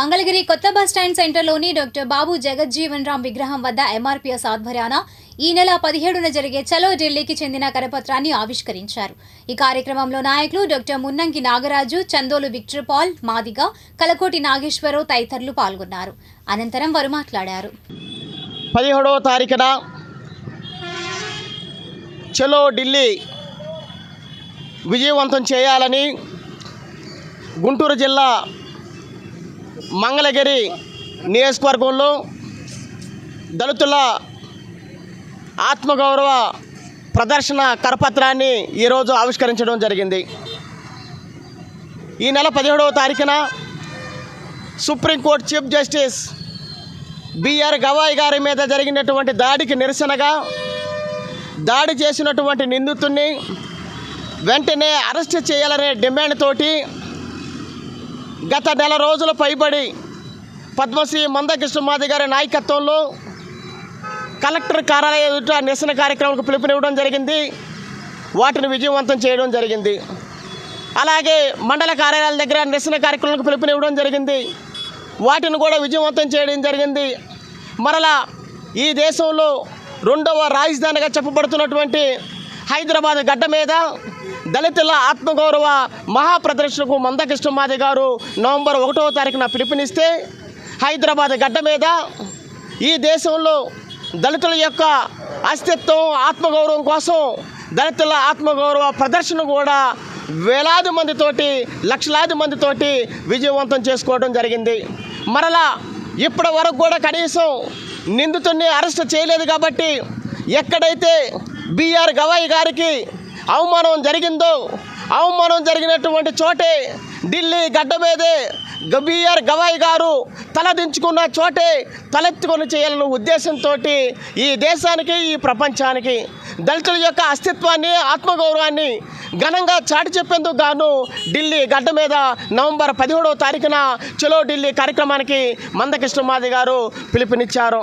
మంగళగిరి కొత్త bus stand సెంటర్లోని doctor Babu Jagjivan Ram విగ్రహం వద్ద ఎంఆర్పీఎస్ ఆధ్వర్యాన ఈ నెల పదిహేడున జరిగే చలో ఢిల్లీకి చెందిన కరపత్రాన్ని ఆవిష్కరించారు. ఈ కార్యక్రమంలో నాయకులు doctor Munnangi Nagaraju Chandolu Victor Paul Madiga Kalakoti Nageswararao తదితరులు పాల్గొన్నారు. అనంతరం వారు మాట్లాడారు. పదిహేడవ తారీఖున చలో ఢిల్లీ విజయవంతం చేయాలని గుంటూరు జిల్లా మంగళగిరి నియోజకవర్గంలో దళితుల ఆత్మగౌరవ ప్రదర్శన కరపత్రాన్ని ఈరోజు ఆవిష్కరించడం జరిగింది. ఈ నెల పదిహేడవ తారీఖున supreme court chief justice B R Gavai గారి మీద జరిగినటువంటి దాడికి నిరసనగా దాడి చేసినటువంటి నిందితుడిని వెంటనే అరెస్ట్ చేయాలనే డిమాండ్ తోటి గత నెల రోజుల పైబడి పద్మశ్రీ మందకృష్ణమాది గారి నాయకత్వంలో కలెక్టర్ కార్యాలయ ఎదుట నిరసన కార్యక్రమాలకు పిలుపునివ్వడం జరిగింది. వాటిని విజయవంతం చేయడం జరిగింది. అలాగే మండల కార్యాలయాల దగ్గర నిరసన కార్యక్రమాలకు పిలుపునివ్వడం జరిగింది. వాటిని కూడా విజయవంతం చేయడం జరిగింది. మరలా ఈ దేశంలో రెండవ రాజధానిగా చెప్పబడుతున్నటువంటి హైదరాబాద్ గడ్డ మీద దళితుల ఆత్మగౌరవ మహాప్రదర్శనకు మందకృష్ణమాది గారు నవంబర్ ఒకటవ తారీఖున పిలుపునిస్తే హైదరాబాద్ గడ్డ మీద ఈ దేశంలో దళితుల యొక్క అస్తిత్వం ఆత్మగౌరవం కోసం దళితుల ఆత్మగౌరవ ప్రదర్శన కూడా వేలాది మందితోటి లక్షలాది మందితోటి విజయవంతం చేసుకోవడం జరిగింది. మరలా ఇప్పటి వరకు కూడా కనీసం నిందితుడిని అరెస్ట్ చేయలేదు కాబట్టి ఎక్కడైతే బీఆర్ గవాయి గారికి అవమానం జరిగిందో అవమానం జరిగినటువంటి చోటే ఢిల్లీ గడ్డ మీదే బిఆర్ గవాయి గారు తలదించుకున్న చోటే తలెత్తుకొని చేయాలన్న ఉద్దేశంతో ఈ దేశానికి ఈ ప్రపంచానికి దళితుల యొక్క అస్తిత్వాన్ని ఆత్మగౌరవాన్ని ఘనంగా చాటి చెప్పేందుకు గాను ఢిల్లీ గడ్డ మీద నవంబర్ పదిహేడవ తారీఖున చలో ఢిల్లీ కార్యక్రమానికి మందకృష్ణ మాది గారు పిలుపునిచ్చారు.